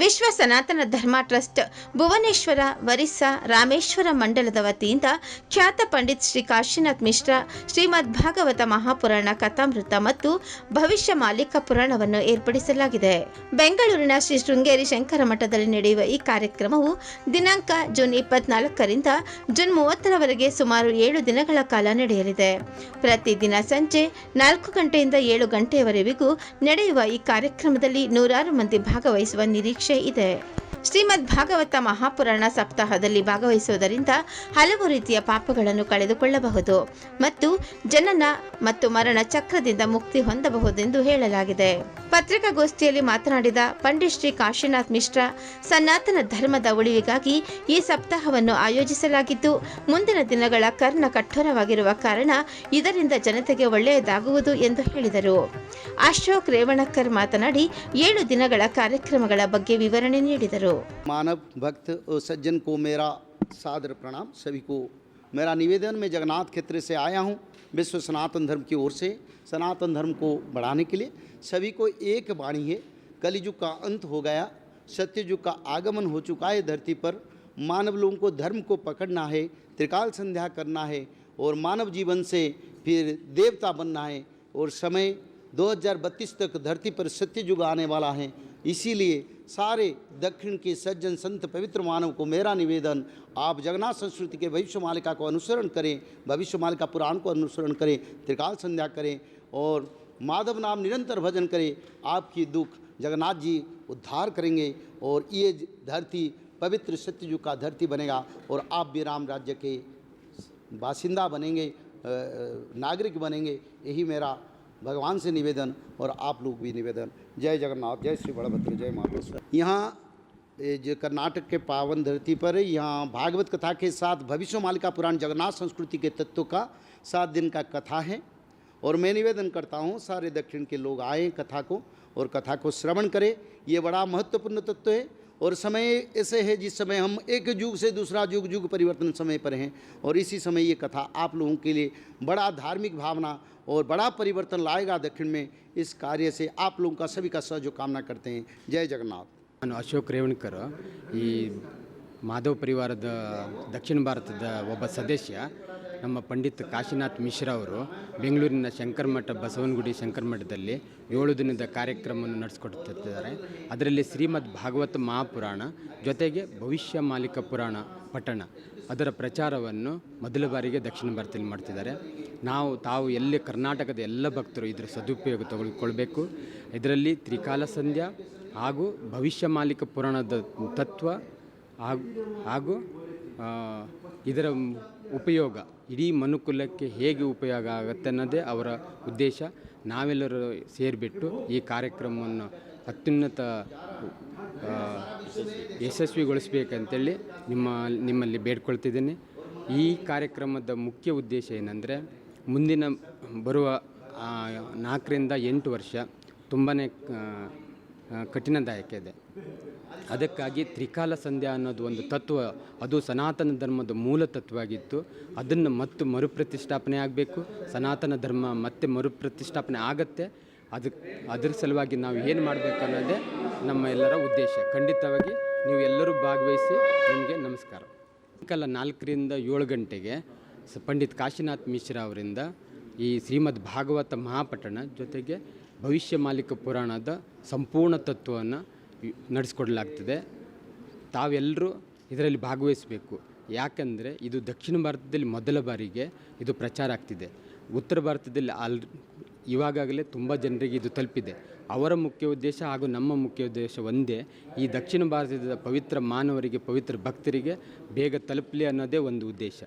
ವಿಶ್ವ ಸನಾತನ ಧರ್ಮ ಟ್ರಸ್ಟ್ ಭುವನೇಶ್ವರ ವರಿಸ್ಸಾ ರಾಮೇಶ್ವರ ಮಂಡಲದ ವತಿಯಿಂದ ಖ್ಯಾತ ಪಂಡಿತ್ ಶ್ರೀ ಕಾಶಿನಾಥ್ ಮಿಶ್ರಾ, ಶ್ರೀಮದ್ ಭಾಗವತ ಮಹಾಪುರಾಣ ಕಥಾಮೃತ ಮತ್ತು ಭವಿಷ್ಯ ಮಾಲಿಕ ಪುರಾಣವನ್ನು ಏರ್ಪಡಿಸಲಾಗಿದೆ. ಬೆಂಗಳೂರಿನ ಶ್ರೀ ಶೃಂಗೇರಿ ಶಂಕರ ಮಠದಲ್ಲಿ ನಡೆಯುವ ಈ ಕಾರ್ಯಕ್ರಮವು ದಿನಾಂಕ ಜೂನ್ ಇಪ್ಪತ್ನಾಲ್ಕರಿಂದ ಜೂನ್ ಮೂವತ್ತರವರೆಗೆ ಸುಮಾರು ಏಳು ದಿನಗಳ ಕಾಲ ನಡೆಯಲಿದೆ. ಪ್ರತಿದಿನ ಸಂಜೆ ನಾಲ್ಕು ಗಂಟೆಯಿಂದ ಏಳು ಗಂಟೆಯವರೆಗೂ ನಡೆಯುವ ಈ ಕಾರ್ಯಕ್ರಮದಲ್ಲಿ ನೂರಾರು ಮಂದಿ ಭಾಗವಹಿಸುವ ನಿರೀಕ್ಷೆ ಇದೆ. ಶ್ರೀಮದ್ ಭಾಗವತ ಮಹಾಪುರಾಣ ಸಪ್ತಾಹದಲ್ಲಿ ಭಾಗವಹಿಸುವುದರಿಂದ ಹಲವು ರೀತಿಯ ಪಾಪಗಳನ್ನು ಕಳೆದುಕೊಳ್ಳಬಹುದು ಮತ್ತು ಜನನ ಮತ್ತು ಮರಣ ಚಕ್ರದಿಂದ ಮುಕ್ತಿ ಹೊಂದಬಹುದೆಂದು ಹೇಳಲಾಗಿದೆ. ಪತ್ರಿಕಾಗೋಷ್ಠಿಯಲ್ಲಿ ಮಾತನಾಡಿದ ಪಂಡಿತ್ ಶ್ರೀ ಕಾಶಿನಾಥ್ ಮಿಶ್ರಾ, ಸನಾತನ ಧರ್ಮದ ಉಳಿವಿಗಾಗಿ ಈ ಸಪ್ತಾಹವನ್ನು ಆಯೋಜಿಸಲಾಗಿದ್ದು, ಮುಂದಿನ ದಿನಗಳ ಕರ್ಣ ಕಠೋರವಾಗಿರುವ ಕಾರಣ ಇದರಿಂದ ಜನತೆಗೆ ಒಳ್ಳೆಯದಾಗುವುದು ಎಂದು ಹೇಳಿದರು. ಅಶೋಕ್ ರೇವಣಕರ್ ಮಾತನಾಡಿ, ಏಳು ದಿನಗಳ ಕಾರ್ಯಕ್ರಮಗಳ ಬಗ್ಗೆ ವಿವರಣೆ ನೀಡಿದರು. ಮಾನವ್ ಭಕ್ತ ಸಜ್ಜನ್ ಕೋ ಮೇರಾ ಸಾದರ ಪ್ರಣಾಮ್ ಸವಿಗೂ मेरा निवेदन, मैं जगन्नाथ क्षेत्र से आया हूँ, विश्व सनातन धर्म की ओर से, सनातन धर्म को बढ़ाने के लिए। सभी को एक वाणी है, कलियुग का अंत हो गया, सत्ययुग का आगमन हो चुका है धरती पर, मानव लोगों को धर्म को पकड़ना है, त्रिकाल संध्या करना है, और मानव जीवन से फिर देवता बनना है, और समय 2032 तक धरती पर सत्य युग आने वाला है। इसीलिए सारे दक्षिण के सज्जन संत पवित्र मानव को मेरा निवेदन, आप जगन्नाथ संस्कृति के भविष्य मालिका को अनुसरण करें, भविष्य मालिका पुराण को अनुसरण करें, त्रिकाल संध्या करें और माधव नाम निरंतर भजन करें, आपकी दुख जगन्नाथ जी उद्धार करेंगे और ये धरती, पवित्र सत्य युग का धरती बनेगा और आप भी राम राज्य के बासिंदा बनेंगे नागरिक बनेंगे, यही मेरा भगवान से निवेदन और आप लोग भी निवेदन। जय जगन्नाथ, जय श्री बड़भद्र जय महाबलेश्वर यहाँ जो कर्नाटक के पावन धरती पर यहाँ भागवत कथा के साथ भविष्य मालिका पुराण जगन्नाथ संस्कृति के तत्व का सात दिन का कथा है। और मैं निवेदन करता हूँ, सारे दक्षिण के लोग आए कथा को और कथा को श्रवण करें। ये बड़ा महत्वपूर्ण तत्व है। और समय ऐसे है जिस समय हम एक युग से दूसरा युग युग परिवर्तन समय पर हैं। और इसी समय ये कथा आप लोगों के लिए बड़ा धार्मिक भावना और बड़ा परिवर्तन लाएगा दक्षिण में इस कार्य से आप लोगों का सभी का सहयोग कामना करते हैं। जय जगन्नाथ। अशोक रेवणकर ಮಾಧವ್ ಪರಿವಾರದ ದಕ್ಷಿಣ ಭಾರತದ ಒಬ್ಬ ಸದಸ್ಯ, ನಮ್ಮ ಪಂಡಿತ್ ಕಾಶಿನಾಥ್ ಮಿಶ್ರಾ ಅವರು ಬೆಂಗಳೂರಿನ ಶಂಕರಮಠ ಬಸವನಗುಡಿ ಶಂಕರಮಠದಲ್ಲಿ ಏಳು ದಿನದ ಕಾರ್ಯಕ್ರಮವನ್ನು ನಡೆಸಿಕೊಡುತ್ತಿದ್ದಾರೆ. ಅದರಲ್ಲಿ ಶ್ರೀಮದ್ ಭಾಗವತ ಮಹಾಪುರಾಣ, ಜೊತೆಗೆ ಭವಿಷ್ಯ ಮಾಲಿಕ ಪುರಾಣ ಪಠಣ ಅದರ ಪ್ರಚಾರವನ್ನು ಮೊದಲ ಬಾರಿಗೆ ದಕ್ಷಿಣ ಭಾರತದಲ್ಲಿ ಮಾಡ್ತಿದ್ದಾರೆ. ನಾವು ತಾವು ಎಲ್ಲಿ ಕರ್ನಾಟಕದ ಎಲ್ಲ ಭಕ್ತರು ಇದರ ಸದುಪಯೋಗ ತೆಗೆದುಕೊಳ್ಬೇಕು ಇದರಲ್ಲಿ ತ್ರಿಕಾಲ ಸಂಧ್ಯಾ ಹಾಗೂ ಭವಿಷ್ಯ ಮಾಲಿಕ ಪುರಾಣದ ತತ್ವ ಹಾಗೂ ಹಾಗೂ ಇದರ ಉಪಯೋಗ, ಇಡೀ ಮನುಕುಲಕ್ಕೆ ಹೇಗೆ ಉಪಯೋಗ ಆಗುತ್ತೆ ಅನ್ನೋದೇ ಅವರ ಉದ್ದೇಶ. ನಾವೆಲ್ಲರೂ ಸೇರಿಬಿಟ್ಟು ಈ ಕಾರ್ಯಕ್ರಮವನ್ನು ಅತ್ಯುನ್ನತ ಯಶಸ್ವಿಗೊಳಿಸ್ಬೇಕಂತೇಳಿ ನಿಮ್ಮ, ನಿಮ್ಮಲ್ಲಿ ಬೇಡ್ಕೊಳ್ತಿದ್ದೀನಿ. ಈ ಕಾರ್ಯಕ್ರಮದ ಮುಖ್ಯ ಉದ್ದೇಶ ಏನಂದರೆ, ಮುಂದಿನ ಬರುವ ನಾಲ್ಕರಿಂದ ಎಂಟು ವರ್ಷ ತುಂಬಾ ಕಠಿಣದಾಯಕ ಇದೆ. ಅದಕ್ಕಾಗಿ ತ್ರಿಕಾಲ ಸಂಧ್ಯಾ ಅನ್ನೋದು ಒಂದು ತತ್ವ, ಅದು ಸನಾತನ ಧರ್ಮದ ಮೂಲ ತತ್ವ ಆಗಿತ್ತು ಅದನ್ನು ಮತ್ತು ಮರುಪ್ರತಿಷ್ಠಾಪನೆ ಆಗಬೇಕು. ಸನಾತನ ಧರ್ಮ ಮತ್ತೆ ಮರುಪ್ರತಿಷ್ಠಾಪನೆ ಆಗತ್ತೆ. ಅದಕ್ಕೆ ಅದ್ರ ಸಲುವಾಗಿ ನಾವು ಏನು ಮಾಡಬೇಕು ಅನ್ನೋದೇ ನಮ್ಮ ಎಲ್ಲರ ಉದ್ದೇಶ. ಖಂಡಿತವಾಗಿ ನೀವು ಎಲ್ಲರೂ ಭಾಗವಹಿಸಿ ನಿಮಗೆ ನಮಸ್ಕಾರ. ಸಾಯಂಕಾಲ ನಾಲ್ಕರಿಂದ ಏಳು ಗಂಟೆಗೆ ಪಂಡಿತ್ ಕಾಶಿನಾಥ್ ಮಿಶ್ರಾ ಅವರಿಂದ ಈ ಶ್ರೀಮದ್ ಭಾಗವತ ಮಹಾಪಠಣ ಜೊತೆಗೆ ಭವಿಷ್ಯ ಮಾಲಿಕ ಪುರಾಣದ ಸಂಪೂರ್ಣ ತತ್ವವನ್ನು ನಡೆಸ್ಕೊಡ್ಲಾಗ್ತದೆ. ತಾವೆಲ್ಲರೂ ಇದರಲ್ಲಿ ಭಾಗವಹಿಸಬೇಕು. ಯಾಕಂದರೆ ಇದು ದಕ್ಷಿಣ ಭಾರತದಲ್ಲಿ ಮೊದಲ ಬಾರಿಗೆ ಇದು ಪ್ರಚಾರ ಆಗ್ತಿದೆ. ಉತ್ತರ ಭಾರತದಲ್ಲಿ ಆಲ್ ಇವಾಗಲೇ ತುಂಬ ಜನರಿಗೆ ಇದು ತಲುಪಿದೆ. ಅವರ ಮುಖ್ಯ ಉದ್ದೇಶ ಹಾಗೂ ನಮ್ಮ ಮುಖ್ಯ ಉದ್ದೇಶ ಒಂದೇ, ಈ ದಕ್ಷಿಣ ಭಾರತದ ಪವಿತ್ರ ಮಾನವರಿಗೆ, ಪವಿತ್ರ ಭಕ್ತರಿಗೆ ಬೇಗ ತಲುಪಲಿ ಅನ್ನೋದೇ ಒಂದು ಉದ್ದೇಶ.